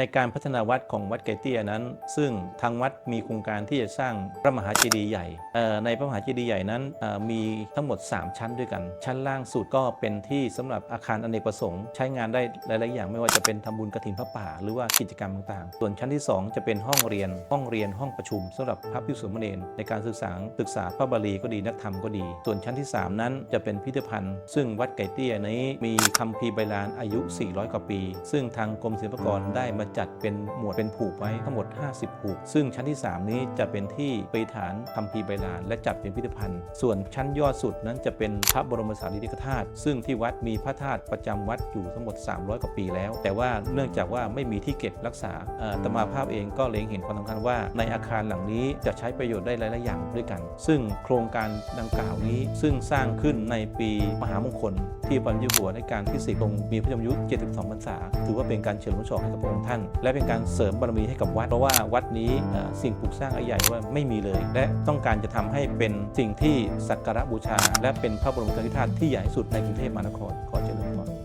ในการพัฒนาวัดของวัดไก่เตี้ยนั้น ซึ่งทางวัดมีโครงการที่จะสร้างพระมหาเจดีย์ใหญ่ ในพระมหาเจดีย์ใหญ่นั้นมีทั้งหมด 3 ชั้นด้วยกัน ชั้นล่างสุดก็เป็นที่สำหรับอาคารอเนกประสงค์ ใช้งานได้หลาย ๆ อย่างไม่ว่าจะเป็นทำบุญกระถินพระป่า หรือว่ากิจกรรมต่าง ๆ ส่วนชั้นที่ 2 จะเป็นห้องเรียน ห้องเรียนห้องประชุมสำหรับพระภิกษุสมเณรในการศึกษาศึกษาพระบาลีก็ดีนักธรรมก็ดี ส่วนชั้นที่ 3 นั้นจะเป็นพิพิธภัณฑ์ ซึ่งวัดไก่เตี้ยนี้มีคัมภีร์ใบลานอายุ 400 กว่าปี ซึ่งทางกรมศิลปากรได้มาจัดเป็นหมวดเป็นผูกไว้ทั้งหมด 50 ผูก ซึ่งชั้นที่ 3 นี้จะเป็นที่ปริฐานคัมภีใบลานและจัดเป็นพิพิธภัณฑ์ ส่วนชั้นยอดสุดนั้นจะเป็นพระบรมสารีริกธาตุซึ่งที่วัดมีพระธาตุประจำวัดอยู่ทั้งหมด 300 กว่าปีแล้ว แต่ว่าเนื่องจากว่าไม่มีที่เก็บรักษาตมาภาพเองก็เล็งเห็นความสำคัญว่า ในอาคารหลังนี้จะใช้ประโยชน์ได้หลายๆอย่างด้วยกัน ซึ่งโครงการดังกล่าวนี้ ซึ่งสร้างขึ้นในปีมหามงคล ที่พระเจ้าอยู่หัวในการที่สิทรงมีพระชนมยุ72 พรรษา ถือว่าเป็นการเฉลิมพระชนมให้กับพระองค์ท่านและเป็นการเสริมบารมีให้กับวัด เพราะว่าวัดนี้สิ่งปลูกสร้างอันใหญ่ว่าไม่มีเลย และต้องการจะทำให้เป็นสิ่งที่สักการะบูชา และเป็นพระบรมสารีริกธาตุที่ใหญ่สุดในกรุงเทพมหานครขอเจริญพร